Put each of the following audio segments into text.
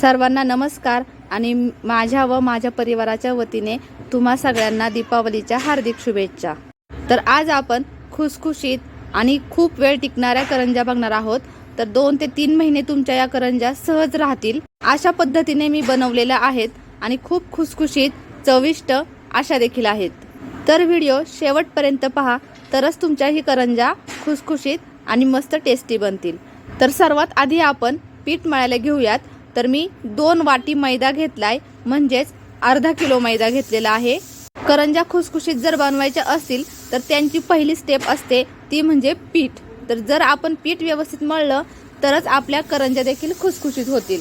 सर्वांना नमस्कार आणि माझ्या व माझ्या परिवाराच्या वतीने तुम्हा सगळ्यांना दीपावलीच्या हार्दिक शुभेच्छा. तर आज आपण खुसखुशीत आणि खूप वेळ टिकणाऱ्या करंजा बघणार आहोत. तर दोन ते तीन महिने तुमच्या या करंजा सहज राहतील. अशा पद्धतीने मी बनवलेल्या आहेत आणि खूप खुसखुशीत चविष्ट अशा देखील आहेत. तर व्हिडिओ शेवटपर्यंत पहा तरच तुमच्या ही करंजा खुसखुशीत आणि मस्त टेस्टी बनतील. तर सर्वात आधी आपण पीठ मळायला घेऊयात. तर मी दोन वाटी मैदा घेतलाय म्हणजेच अर्धा किलो मैदा घेतलेला आहे. करंजा खुसखुशीत जर बनवायच्या असतील तर त्यांची पहिली स्टेप असते ती म्हणजे पीठ. तर जर आपण पीठ व्यवस्थित मळलं तरच आपल्या करंजा देखील खुसखुशीत होतील.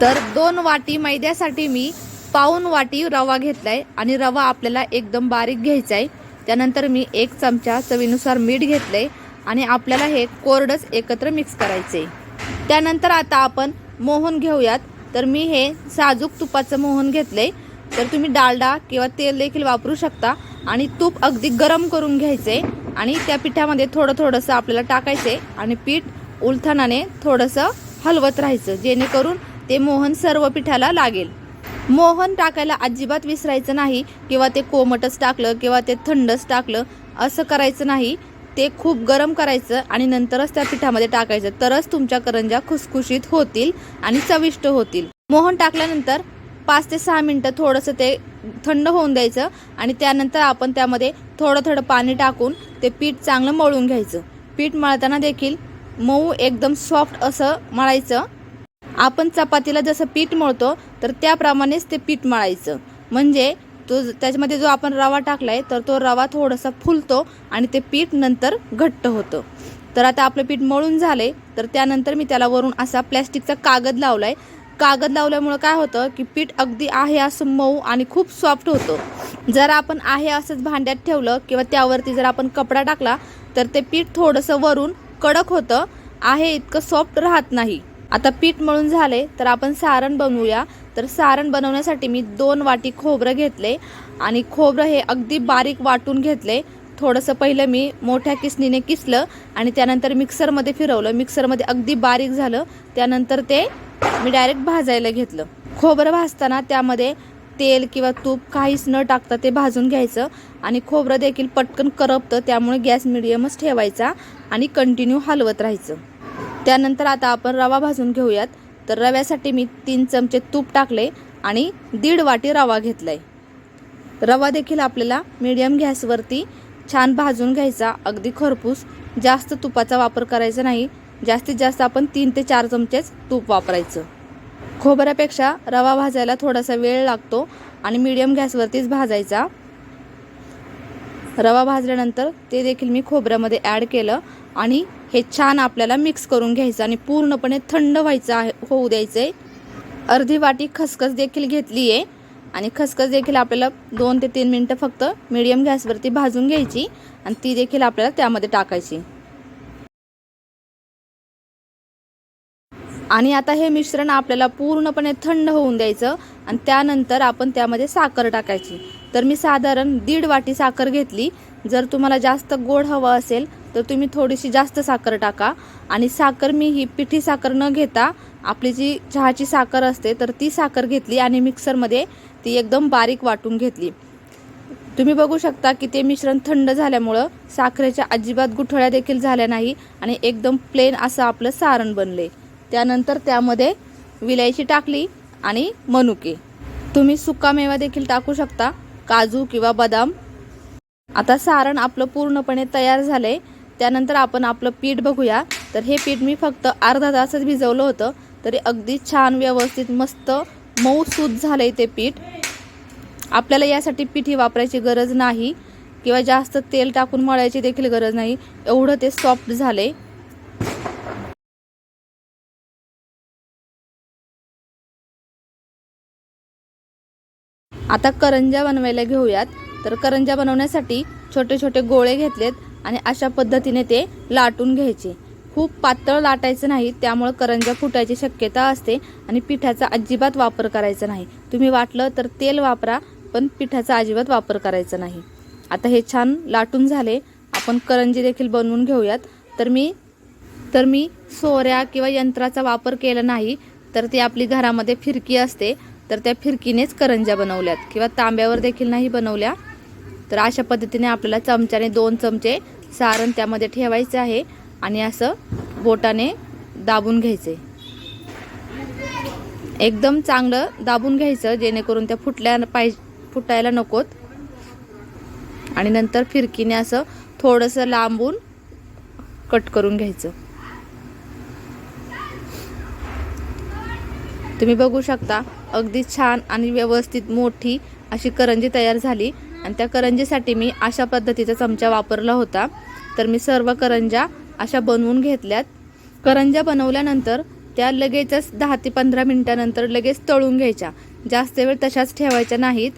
तर दोन वाटी मैद्यासाठी मी पाऊन वाटी रवा घेतलाय आणि रवा आपल्याला एकदम बारीक घ्यायचा आहे त्यानंतर मी एक चमचा चवीनुसार मीठ घेतलंय आणि आपल्याला हे कोरडच एकत्र मिक्स करायचे त्यानंतर आता आपण मोहन घेऊयात. तर मी हे साजूक तुपाचं मोहन घेतलंय. तर तुम्ही डालडा किंवा तेल देखील वापरू शकता. आणि तूप अगदी गरम करून घ्यायचे आणि त्या पिठामध्ये थोडं थोडंसं आपल्याला टाकायचे आणि पीठ उलथानाने थोडंसं हलवत राहायचं जेणेकरून ते मोहन सर्व पिठाला लागेल. मोहन टाकायला अजिबात विसरायचं नाही. किंवा ते कोमटच टाकलं किंवा ते थंडच टाकलं असं करायचं नाही. ते खूप गरम करायचं आणि नंतरच त्या पिठामध्ये टाकायचं. तरच तुमच्या करंजा खुसखुशीत होतील आणि चविष्ट होतील. मोहन टाकल्यानंतर पाच ते सहा मिनटं थोडंसं ते थंड होऊन द्यायचं आणि त्यानंतर आपण त्यामध्ये थोडं थोडं पाणी टाकून ते पीठ चांगलं मळून घ्यायचं. पीठ मळताना देखील मऊ एकदम सॉफ्ट असं मळायचं. आपण चपातीला जसं पीठ मळतो तर त्याप्रमाणेच ते पीठ मळायचं. म्हणजे तो त्याच्यामध्ये जो आपण रवा टाकलाय तर तो रवा थोडासा फुलतो आणि ते पीठ नंतर घट्ट होतं. तर आता आपलं पीठ मळून झालंय तर त्यानंतर मी त्याला वरून असा प्लॅस्टिकचा कागद लावलाय. कागद लावल्यामुळं काय होतं की पीठ अगदी आहे असं मऊ आणि खूप सॉफ्ट होतं. जर आपण आहे असंच भांड्यात ठेवलं किंवा त्यावरती जर आपण कपडा टाकला तर ते पीठ थोडंसं वरून कडक होतं. आहे इतकं सॉफ्ट राहत नाही. आता पीठ मळून झाले तर आपण सारण बनवूया. तर सारण बनवण्यासाठी मी दोन वाटी खोबरं घेतले आणि खोबरं हे अगदी बारीक वाटून घेतले. थोडंसं पहिलं मी मोठ्या किसणीने किसलं आणि त्यानंतर मिक्सरमध्ये फिरवलं. मिक्सरमध्ये अगदी बारीक झालं. त्यानंतर ते मी डायरेक्ट भाजायला घेतलं. खोबरं भाजताना त्यामध्ये तेल किंवा तूप काहीच न टाकता ते भाजून घ्यायचं आणि खोबरं देखील पटकन करपतं त्यामुळे गॅस मिडियमच ठेवायचा आणि कंटिन्यू हलवत राहायचं. त्यानंतर आता आपण रवा भाजून घेऊयात. तर रव्यासाठी मी तीन चमचे तूप टाकले आणि दीड वाटी रवा घेतलाय. रवा देखील आपल्याला मीडियम गॅसवरती छान भाजून घ्यायचा. अगदी खरपूस. जास्त तुपाचा वापर करायचा नाही. जास्तीत जास्त आपण तीन ते चार चमचेच तूप वापरायचं. खोबऱ्यापेक्षा रवा भाजायला थोडासा वेळ लागतो आणि मीडियम गॅसवरतीच भाजायचा. रवा भाजल्यानंतर ते देखील मी खोबऱ्यामध्ये ॲड केलं आणि हे छान आपल्याला मिक्स करून घ्यायचं आणि पूर्णपणे थंड व्हायचं आहे होऊ द्यायचं आहे अर्धी वाटी खसखस देखील घेतली आहे आणि खसखस देखील आपल्याला दोन ते तीन मिनटं फक्त मिडियम गॅसवरती भाजून घ्यायची आणि ती देखील आपल्याला त्यामध्ये टाकायची. आणि आता हे मिश्रण आपल्याला पूर्णपणे थंड होऊन द्यायचं आणि त्यानंतर आपण त्यामध्ये साखर टाकायची. तर मी साधारण दीड वाटी साखर घेतली. जर तुम्हाला जास्त गोड हवं असेल तर तुम्ही थोडीशी जास्त साखर टाका. आणि साखर मी ही पिठी साखर न घेता आपली जी चहाची साखर असते तर ती साखर घेतली आणि मिक्सरमध्ये ती एकदम बारीक वाटून घेतली. तुम्ही बघू शकता की ते मिश्रण थंड झाल्यामुळं साखरेच्या अजिबात गुठळ्या देखील झाल्या नाही आणि एकदम प्लेन असं आपलं सारण बनले. त्यानंतर त्यामध्ये विलायची टाकली आणि मनुके. तुम्ही सुकामेवा देखील टाकू शकता. काजू किंवा बदाम. आता सारण आपलं पूर्णपणे तयार झालं आहे त्यानंतर आपण आपलं पीठ बघूया. तर हे पीठ मी फक्त अर्धा तासच भिजवलं होतं. तरी अगदी छान व्यवस्थित मस्त मऊ सूत आहे ते पीठ. आपल्याला यासाठी पिठी वापरायची गरज नाही. किंवा जास्त तेल टाकून मळायची देखील गरज नाही. एवढं ते सॉफ्ट झाले आता करंजा बनवायला घेऊयात. तर करंजा बनवण्यासाठी छोटे छोटे गोळे घेतलेत आणि अशा पद्धतीने ते लाटून घ्यायचे. खूप पातळ लाटायचं नाही त्यामुळं करंजा फुटायची शक्यता असते आणि पिठाचा अजिबात वापर करायचा नाही. तुम्ही वाटलं तर तेल वापरा पण पिठाचा अजिबात वापर करायचा नाही. आता हे छान लाटून झाले. आपण करंजी देखील बनवून घेऊयात. तर मी तर मी सोऱ्या किंवा यंत्राचा वापर केला नाही तर ती आपली घरामध्ये फिरकी असते. तर त्या फिरकीनेच करंज्या बनवल्यात. किंवा तांब्यावर देखील नाही बनवल्या. तर अशा पद्धतीने आपल्याला चमच्याने दोन चमचे सारण त्यामध्ये ठेवायचे आहे. आणि असं बोटाने दाबून घ्यायचे. एकदम चांगलं दाबून घ्यायचं जेणेकरून त्या फुटल्या पाय फुटायला नकोत. आणि नंतर फिरकीने असं थोडंसं लांबून कट करून घ्यायचं. तुम्ही बघू शकता अगदी छान आणि व्यवस्थित मोठी अशी करंजी तयार झाली. आणि त्या करंजीसाठी मी अशा पद्धतीचा चमचा वापरला होता. तर मी सर्व करंज्या अशा बनवून घेतल्यात. करंज्या बनवल्यानंतर त्या लगेचच दहा ते पंधरा मिनटानंतर लगेच तळून घ्यायच्या. जास्त वेळ तशाच ठेवायच्या नाहीत.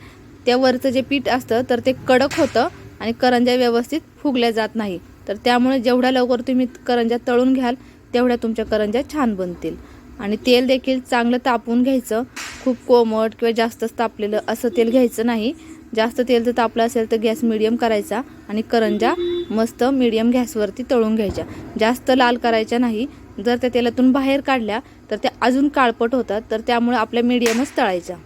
त्या वरचं जे पीठ असतं तर ते कडक होतं आणि करंज्या व्यवस्थित फुगल्या जात नाही. तर त्यामुळे जेवढ्या लवकर तुम्ही करंज्या तळून घ्याल तेवढ्या तुमच्या करंज्या छान बनतील. आणि तेल देखील चांगलं तापवून घ्यायचं. खूप कोमट किंवा जास्तच तापलेलं असं तेल घ्यायचं नाही. जास्त तेल जर तापलं असेल तर गॅस मिडियम करायचा आणि करंजा मस्त मिडियम गॅसवरती तळून घ्यायच्या. जास्त लाल करायच्या नाही. जर त्या तेलातून बाहेर काढल्या तर त्या अजून काळपट होतात तर त्यामुळे आपल्या मिडियमच तळायच्या.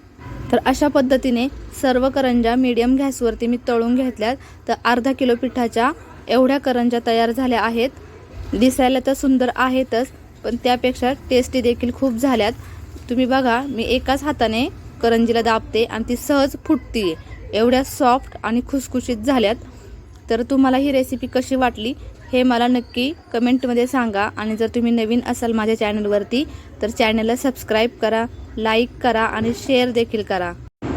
तर अशा पद्धतीने सर्व करंजा मीडियम गॅसवरती मी तळून घेतल्यात. तर अर्धा किलो पिठाच्या एवढ्या करंजा तयार झाल्या आहेत. दिसायला तर सुंदर आहेतच. पण त्यापेक्षा टेस्टी देखील खूप झाल्यात. तुम्ही बघा मी एकाच हाताने करंजीला दाबते आणि ती सहज फुटते. एवढ्या सॉफ्ट आणि खुसखुशीत झाल्यात. तर तुम्हाला ही रेसिपी कशी वाटली हे मला नक्की कमेंटमध्ये सांगा. आणि जर तुम्ही नवीन असाल माझ्या चॅनलवरती तर चॅनलला सबस्क्राईब करा लाईक करा आणि शेअर देखील करा.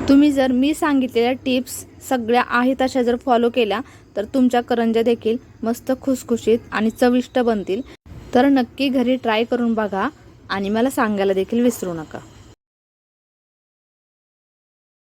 तुम्ही जर मी सांगितलेल्या टिप्स सगळ्या आहेत अशा जर फॉलो केल्या तर तुमच्या करंज्या देखील मस्त खुसखुशीत आणि चविष्ट बनतील. तर नक्की घरी ट्राय करून बघा आणि मला सांगायला देखील विसरू नका.